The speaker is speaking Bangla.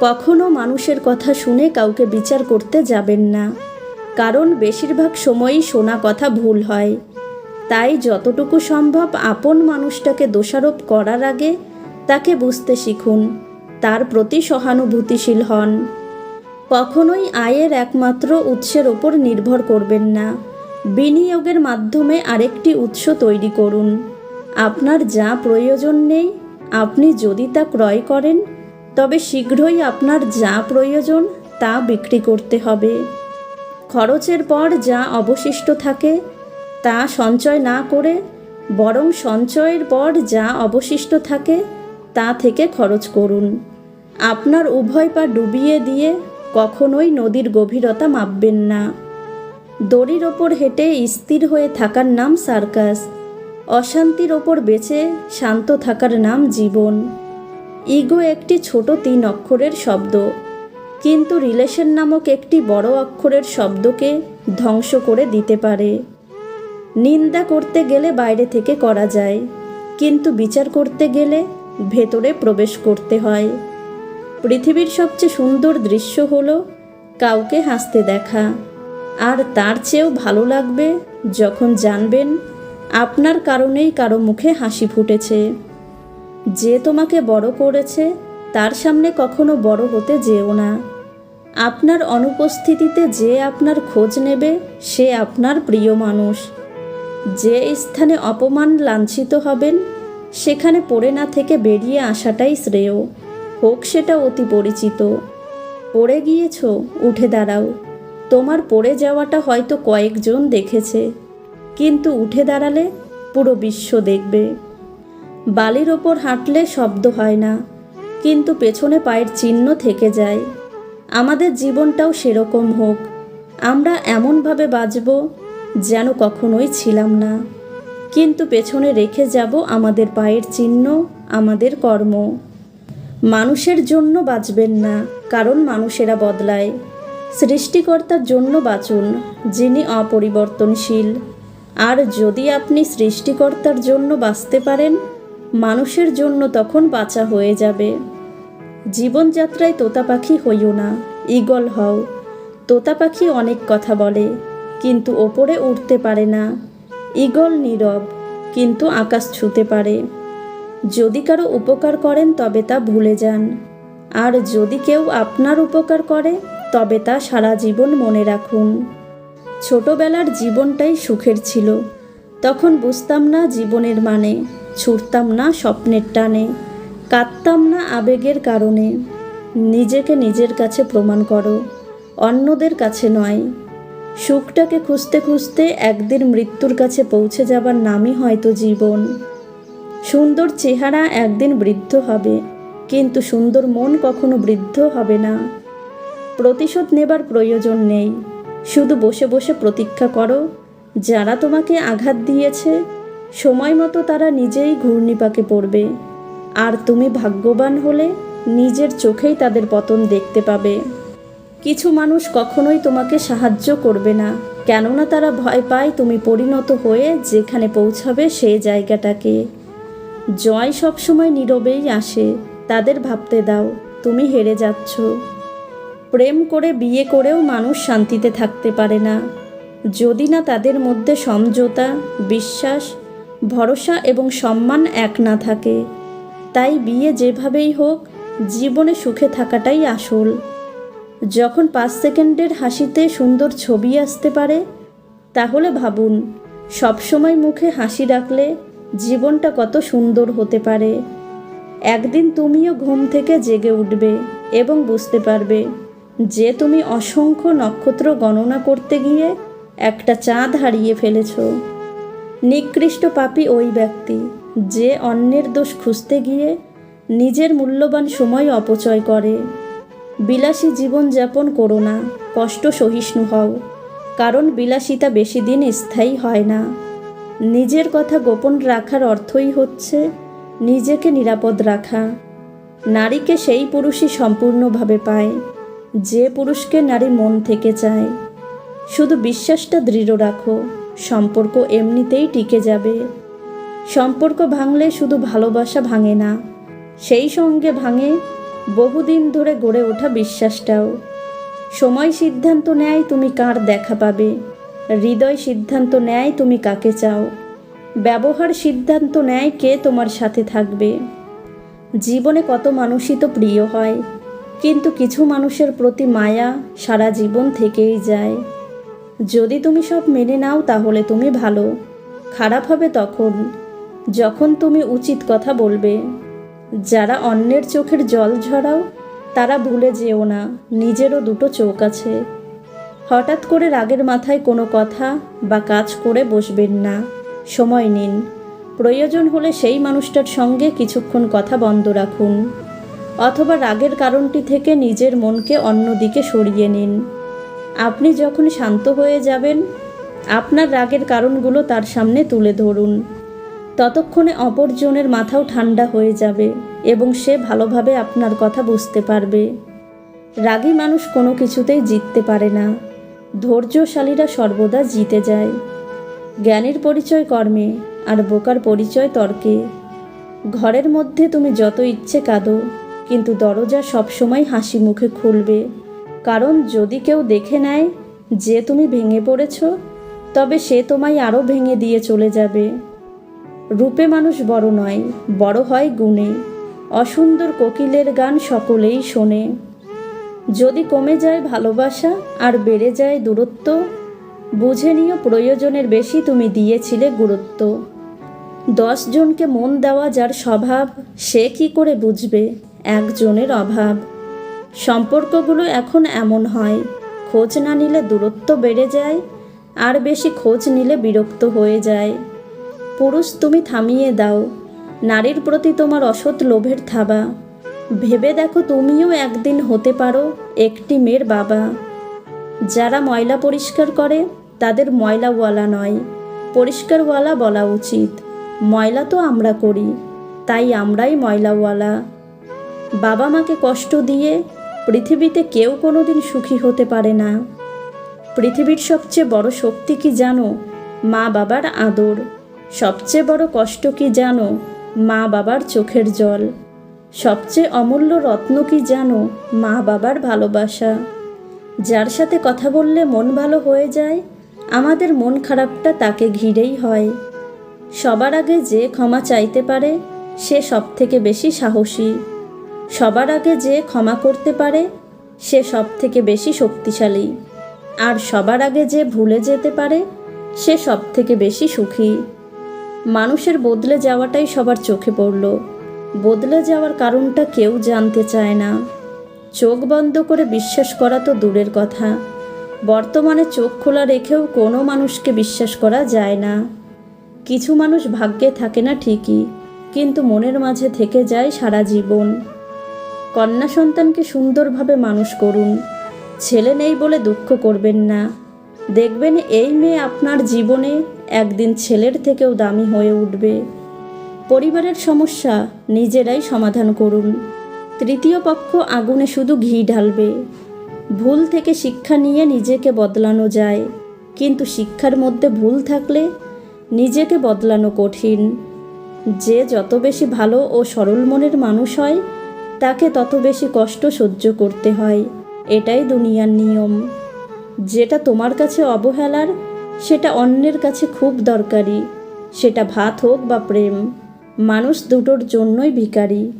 কখনো মানুষের কথা শুনে কাউকে বিচার করতে যাবেন না। কারণ বেশিরভাগ সময়ই শোনা কথা ভুল হয়। তাই যতটুকু সম্ভব আপন মানুষটাকে দোষারোপ করার আগে তাকে বুঝতে শিখুন। তার প্রতি সহানুভূতিশীল হন। কখনোই আয়ের একমাত্র উৎসের ওপর নির্ভর করবেন না। বিনিয়োগের মাধ্যমে আরেকটি উৎস তৈরি করুন। আপনার যা প্রয়োজন নেই, আপনি যদি তা ক্রয় করেন তবে শীঘ্রই আপনার যা প্রয়োজন তা বিক্রি করতে হবে। খরচের পর যা অবশিষ্ট থাকে, তা সঞ্চয় না করে, বরং সঞ্চয়ের পর যা অবশিষ্ট থাকে, তা থেকে খরচ করুন। আপনার উভয় পা ডুবিয়ে দিয়ে কখনোই নদীর গভীরতা মাপবেন না। দড়ির ওপর হেঁটে স্থির হয়ে থাকার নাম সার্কাস, অশান্তির ওপর বেঁচে শান্ত থাকার নাম জীবন। ইগো একটি ছোট তিন অক্ষরের শব্দ। কিন্তু রিলেশন নামক একটি বড় অক্ষরের শব্দকে ধ্বংস করে দিতে পারে। নিন্দা করতে গেলে বাইরে থেকে করা যায়, কিন্তু বিচার করতে গেলে ভেতরে প্রবেশ করতে হয়। পৃথিবীর সবচেয়ে সুন্দর দৃশ্য হলো কাউকে হাসতে দেখা, আর তার চেয়েও ভালো লাগবে যখন জানবেন আপনার কারণেই কারও মুখে হাসি ফুটেছে। যে তোমাকে বড় করেছে, তার সামনে কখনো বড় হতে যেও না। আপনার অনুপস্থিতিতে যে আপনার খোঁজ নেবে, সে আপনার প্রিয় মানুষ। যে স্থানে অপমান লাঞ্ছিত হবেন, সেখানে পড়ে না থেকে বেরিয়ে আসাটাই শ্রেয়। হোক সেটা অতি পরিচিত। পড়ে গিয়েছ, উঠে দাঁড়াও। তোমার পড়ে যাওয়াটা হয়তো কয়েকজন দেখেছে। কিন্তু উঠে দাঁড়ালে পুরো বিশ্ব দেখবে। বালির ওপর হাঁটলে শব্দ হয় না, কিন্তু পেছনে পায়ের চিহ্ন থেকে যায়। আমাদের জীবনটাও সেরকম হোক, আমরা এমনভাবে বাঁচব যেন কখনোই ছিলাম না। কিন্তু পেছনে রেখে যাব আমাদের পায়ের চিহ্ন, আমাদের কর্ম। মানুষের জন্য বাঁচবেন না, কারণ মানুষেরা বদলায়। সৃষ্টিকর্তার জন্য বাঁচুন, যিনি অপরিবর্তনশীল। আর যদি আপনি সৃষ্টিকর্তার জন্য বাঁচতে পারেন মানুষের জন্য তখন বাঁচা হয়ে যাবে। জীবনযাত্রায় তোতা পাখি হইও না, ঈগল হও। তোতা পাখি অনেক কথা বলে, কিন্তু ওপরে উঠতে পারে না। ঈগল নীরব, কিন্তু আকাশ ছুঁতে পারে। যদি কারও উপকার করেন তবে তা ভুলে যান। আর যদি কেউ আপনার উপকার করে, তবে তা সারা জীবন মনে রাখুন। ছোটবেলার জীবনটাই সুখের ছিল। তখন বুঝতাম না জীবনের মানে। ছুটতাম না স্বপ্নের টানে, কাঁদতাম না আবেগের কারণে। নিজেকে নিজের কাছে প্রমাণ করো, অন্যদের কাছে নয়। সুখটাকে খুঁজতে খুঁজতে একদিন মৃত্যুর কাছে পৌঁছে যাবার নামই হয়তো জীবন। সুন্দর চেহারা একদিন বৃদ্ধ হবে, কিন্তু সুন্দর মন কখনো বৃদ্ধ হবে না। প্রতিশোধ নেবার প্রয়োজন নেই, শুধু বসে বসে প্রতীক্ষা করো, যারা তোমাকে আঘাত দিয়েছে সময় মতো তারা নিজেই ঘূর্ণিপাকে পড়বে। আর তুমি ভাগ্যবান হলে নিজের চোখেই তাদের পতন দেখতে পাবে। কিছু মানুষ কখনোই তোমাকে সাহায্য করবে না, কেননা তারা ভয় পায় তুমি পরিণত হয়ে যেখানে পৌঁছাবে সেই জায়গাটাকে। জয় সবসময় নীরবেই আসে, তাদের ভাবতে দাও, তুমি হেরে যাচ্ছ। প্রেম করে বিয়ে করেও মানুষ শান্তিতে থাকতে পারে না। যদি না তাদের মধ্যে সমঝোতা, বিশ্বাস ভরসা এবং সম্মান এক না থাকে। তাই বিয়ে যেভাবেই হোক, জীবনে সুখে থাকাটাই আসল। যখন পাঁচ সেকেন্ডের হাসিতে সুন্দর ছবি আসতে পারে, তাহলে ভাবুন, সবসময় মুখে হাসি রাখলে জীবনটা কত সুন্দর হতে পারে। একদিন তুমিও ঘুম থেকে জেগে উঠবে এবং বুঝতে পারবে যে তুমি অসংখ্য নক্ষত্র গণনা করতে গিয়ে একটা চাঁদ হারিয়ে ফেলেছ। নিকৃষ্ট পাপী ওই ব্যক্তি, যে অন্যের দোষ খুঁজতে গিয়ে নিজের মূল্যবান সময় অপচয় করে। বিলাসী জীবনযাপন করো না, কষ্ট সহিষ্ণু হও, কারণ বিলাসিতা বেশি দিন স্থায়ী হয় না। নিজের কথা গোপন রাখার অর্থই হচ্ছে নিজেকে নিরাপদ রাখা। নারীকে সেই পুরুষই সম্পূর্ণভাবে পায়, যে পুরুষকে নারী মন থেকে চায়। শুধু বিশ্বাসটা দৃঢ় রাখো। সম্পর্ক এমনিতেই টিকে যাবে। সম্পর্ক ভাঙলে শুধু ভালোবাসা ভাঙে না, সেই সঙ্গে ভাঙে বহুদিন ধরে গড়ে ওঠা বিশ্বাসটাও। সময় সিদ্ধান্ত নেয় তুমি কার দেখা পাবে, হৃদয় সিদ্ধান্ত নেয় তুমি কাকে চাও, ব্যবহার সিদ্ধান্ত নেয় কে তোমার সাথে থাকবে। জীবনে কত মানুষই তো প্রিয় হয়, কিন্তু কিছু মানুষের প্রতি মায়া সারা জীবন থেকেই যায়। যদি তুমি সব মেনে নাও, তাহলে তুমি ভালো। খারাপ হবে তখন, যখন তুমি উচিত কথা বলবে। যারা অন্যের চোখের জল ঝরাও, তারা ভুলে যেও না, নিজেরও দুটো চোখ আছে। হঠাৎ করে রাগের মাথায় কোনো কথা বা কাজ করে বসবেন না। সময় নিন। প্রয়োজন হলে সেই মানুষটার সঙ্গে কিছুক্ষণ কথা বন্ধ রাখুন। অথবা রাগের কারণটি থেকে নিজের মনকে অন্যদিকে সরিয়ে নিন। আপনি যখন শান্ত হয়ে যাবেন, আপনার রাগের কারণগুলো তার সামনে তুলে ধরুন। ততক্ষণে অপরজনের মাথাও ঠান্ডা হয়ে যাবে এবং সে ভালোভাবে আপনার কথা বুঝতে পারবে। রাগী মানুষ কোনো কিছুতেই জিততে পারে না। ধৈর্যশালীরা সর্বদা জিতে যায়। জ্ঞানের পরিচয় কর্মে আর বোকার পরিচয় তর্কে। ঘরের মধ্যে তুমি যত ইচ্ছে কাঁদো, কিন্তু দরজা সবসময় হাসি মুখে খুলবে। কারণ যদি কেউ দেখে নেয় যে তুমি ভেঙে পড়েছ, তবে সে তোমায় আরও ভেঙে দিয়ে চলে যাবে। রূপে মানুষ বড় নয়, বড় হয় গুণে। অসুন্দর কোকিলের গান সকলেই শোনে। যদি কমে যায় ভালোবাসা আর বেড়ে যায় দূরত্ব, বুঝে নিও প্রয়োজনের বেশি তুমি দিয়েছিলে গুরুত্ব। দশ জনকে মন দেওয়া যার স্বভাব, সে কি করে বুঝবে? একজনের অভাব। সম্পর্কগুলো এখন এমন হয়, খোঁজ না নিলে দূরত্ব বেড়ে যায়, আর বেশি খোঁজ নিলে বিরক্ত হয়ে যায়। পুরুষ, তুমি থামিয়ে দাও, নারীর প্রতি তোমার অসৎ লোভের থাবা। ভেবে দেখো তুমিও একদিন হতে পারো একটি মেয়ের বাবা। যারা ময়লা পরিষ্কার করে, তাদের ময়লাওয়ালা নয়। পরিষ্কারওয়ালা বলা উচিত, ময়লা তো আমরা করি, তাই আমরাই ময়লাওয়ালা। বাবা মাকে কষ্ট দিয়ে পৃথিবীতে কেউ কোনোদিন সুখী হতে পারে না। পৃথিবীর সবচেয়ে বড় শক্তি কি জানো? মা বাবার আদর। সবচেয়ে বড় কষ্ট কি জানো? মা বাবার চোখের জল। সবচেয়ে অমূল্য রত্ন কি জানো? মা বাবার ভালোবাসা। যার সাথে কথা বললে মন ভালো হয়ে যায়, আমাদের মন খারাপটা তাকে ঘিরেই হয়। সবার আগে যে ক্ষমা চাইতে পারে, সে সব থেকে বেশি সাহসী। সবার আগে যে ক্ষমা করতে পারে, সে সব থেকে বেশি শক্তিশালী। আর সবার আগে যে ভুলে যেতে পারে, সে সব থেকে বেশি সুখী। মানুষের বদলে যাওয়াটাই সবার চোখে পড়ল। বদলে যাওয়ার কারণটা কেউ জানতে চায় না। চোখ বন্ধ করে বিশ্বাস করা তো দূরের কথা। বর্তমানে চোখ খোলা রেখেও কোনো মানুষকে বিশ্বাস করা যায় না। কিছু মানুষ ভাগ্যে থাকে না ঠিকই, কিন্তু মনের মাঝে থেকে যায় সারা জীবন। কন্যা সন্তানকে সুন্দরভাবে মানুষ করুন। ছেলে নেই বলে দুঃখ করবেন না। দেখবেন এই মেয়ে আপনার জীবনে একদিন ছেলের থেকেও দামি হয়ে উঠবে। পরিবারের সমস্যা নিজেরাই সমাধান করুন। তৃতীয় পক্ষ আগুনে শুধু ঘি ঢালবে। ভুল থেকে শিক্ষা নিয়ে নিজেকে বদলানো যায়। কিন্তু শিক্ষার মধ্যে ভুল থাকলে নিজেকে বদলানো কঠিন। যে যত বেশি ভালো ও সরল মনের মানুষ হয় তাকে তত বেশি কষ্ট সহ্য করতে হয়। এটাই দুনিয়ার নিয়ম। যেটা তোমার কাছে অবহেলার, সেটা অন্যের কাছে খুব দরকারি। সেটা ভাত হোক বা প্রেম, মানুষ দুটোর জন্যই ভিখারি।